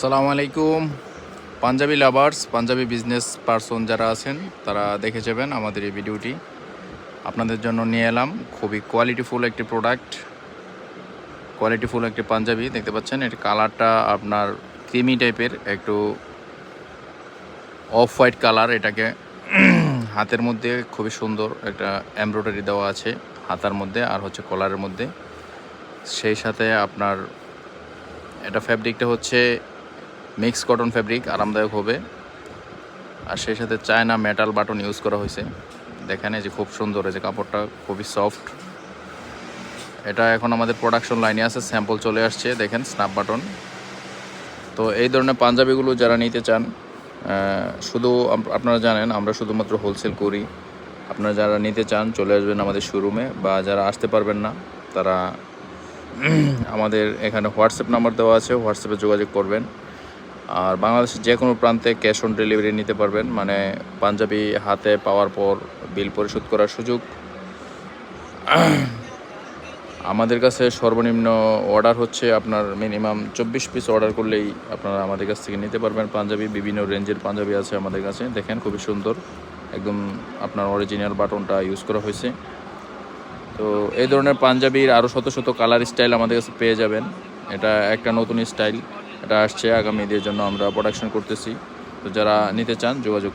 সালামু আলাইকুম। Panjabi lovers Panjabi business person যারা আছেন, তারা দেখে যাবেন আমাদের এই ভিডিওটি। আপনাদের জন্য নিয়ে এলাম খুবই কোয়ালিটিফুল একটি প্রোডাক্ট কোয়ালিটিফুল একটি পাঞ্জাবি, দেখতে পাচ্ছেন, এর কালারটা আপনার ক্রিমি টাইপের একটু অফ হোয়াইট কালার এটাকে হাতের মধ্যে খুবই সুন্দর একটা এমব্রয়ডারি দেওয়া আছে, হাতার মধ্যে আর হচ্ছে কলারের মধ্যে। সেই সাথে আপনার, এটা ফ্যাব্রিকটা হচ্ছে মিক্স কটন ফ্যাব্রিক আরামদায়ক হবে। আর সেই সাথে চায়না মেটাল বাটন ইউজ করা হয়েছে। দেখেন যে খুব সুন্দর যে কাপড়টা খুবই সফট এটা এখন আমাদের প্রোডাকশন লাইনে আছে স্যাম্পল চলে আসছে, দেখেন স্ন্যাপ বাটন তো এই ধরনের পাঞ্জাবিগুলো যারা নিতে চান শুধু আপনারা জানেন, আমরা শুধুমাত্র হোলসেল করি। আপনারা যারা নিতে চান, চলে আসবেন আমাদের শোরুমে বা যারা আসতে পারবেন না, তারা আমাদের এখানে হোয়াটসঅ্যাপ নাম্বার দেওয়া আছে হোয়াটসঅ্যাপে যোগাযোগ করবেন। আর বাংলাদেশের যে কোনো প্রান্তে ক্যাশ অন ডেলিভারি নিতে পারবেন। মানে পাঞ্জাবি হাতে পাওয়ার পর বিল পরিশোধ করার সুযোগ। আমাদের কাছে সর্বনিম্ন অর্ডার হচ্ছে আপনার মিনিমাম চব্বিশ পিস অর্ডার করলেই আপনারা আমাদের কাছ থেকে নিতে পারবেন পাঞ্জাবি। বিভিন্ন রেঞ্জের পাঞ্জাবি আছে আমাদের কাছে। দেখেন খুবই সুন্দর। একদম আপনার অরিজিনাল বাটনটা ইউজ করা হয়েছে। তো এই ধরনের পাঞ্জাবির আরও শত শত কালার স্টাইল আমাদের কাছে পেয়ে যাবেন। এটা একটা নতুন স্টাইল এটা আসছে আগামীদের জন্য আমরা প্রোডাকশন করতেছি। তো যারা নিতে চান যোগাযোগ